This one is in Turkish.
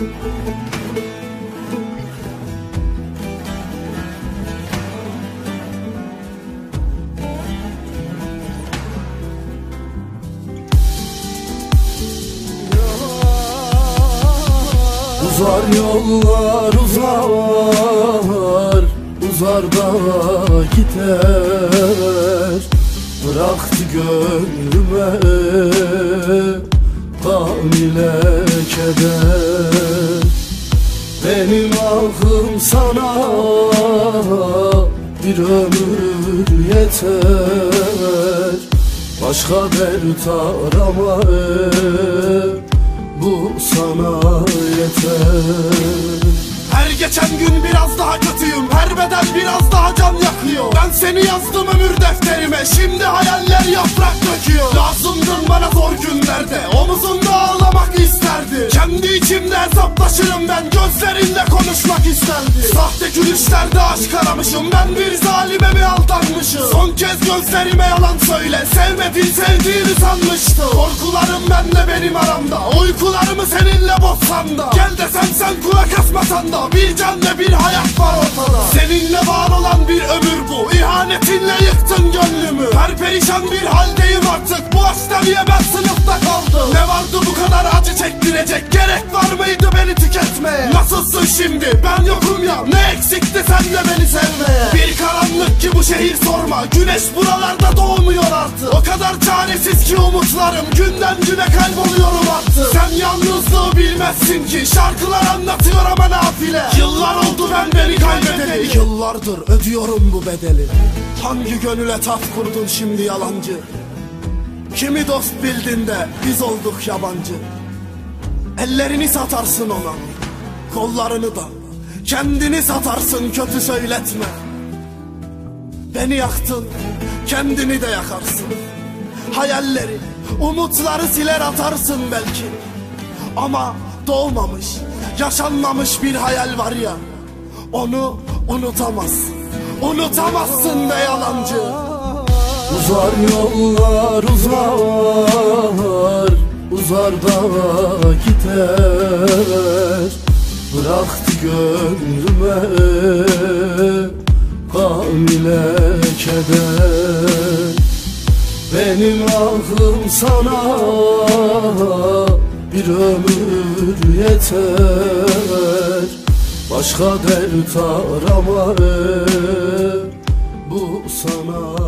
Uzar yollar uzar Uzar da gider. Bıraktı gönlüme Hamile keder. Benim ahım sana Bir ömür yeter. Başka dert arama Bu sana yeter. Her geçen gün biraz daha kötüyüm Her beden biraz daha can yakıyor. Ben seni yazdım ömür defterime Şimdi hayaller yaprak döküyor. Lazımdın bana zor günlerde Omuzunda isterdi. Kendi içimde hesaplaşırım ben Gözlerinde konuşmak isterdi. Sahte gülüşlerde aşk aramışım Ben bir zalime mi aldanmışım? Son kez gözlerime yalan söyle Sevmediğin sevdiğini sanmıştım. Korkularım benle benim aramda Uykularımı seninle bozsam da. Gel desem sen kulak asmasan da Bir can ve bir hayat var ortada. Seninle var olan bir ömür bu İhanetinle yıktın gönlümü. Perperişan bir haldeyim artık Bu aşkta niye ben sınıfta kaldım. Ne vardı bu kadar acı çektirecek? Gerek var mıydı beni tüketmeye Nasılsın şimdi? Ben yokum ya. Ne eksikti sen de beni sevmeye Bir karanlık ki bu şehir sorma. Güneş buralarda doğmuyor artık. O kadar çaresiz ki umutlarım. Günden güne kayboluyorum artık. Sen yalnızlığı bilmezsin ki. Şarkılar anlatıyor ama nafile. Yıllar oldu ben beni kaybedeli. Yıllardır ödüyorum bu bedeli. Hangi gönüle taht kurdun şimdi yalancı Kimi dost bildin de biz olduk yabancı? Ellerini satarsın ona. Kollarını da. Kendini satarsın kötü söyletme. Beni yaktın Kendini de yakarsın. Hayalleri Umutları siler atarsın belki. Ama doğmamış Yaşanmamış bir hayal var ya Onu unutamazsın. Unutamazsın be yalancı Uzar yollar uzar Uzar da gider. Bıraktı gönlüme Gam ile keder. Benim ahım sana Bir ömür yeter. Başka dert arama Bu sana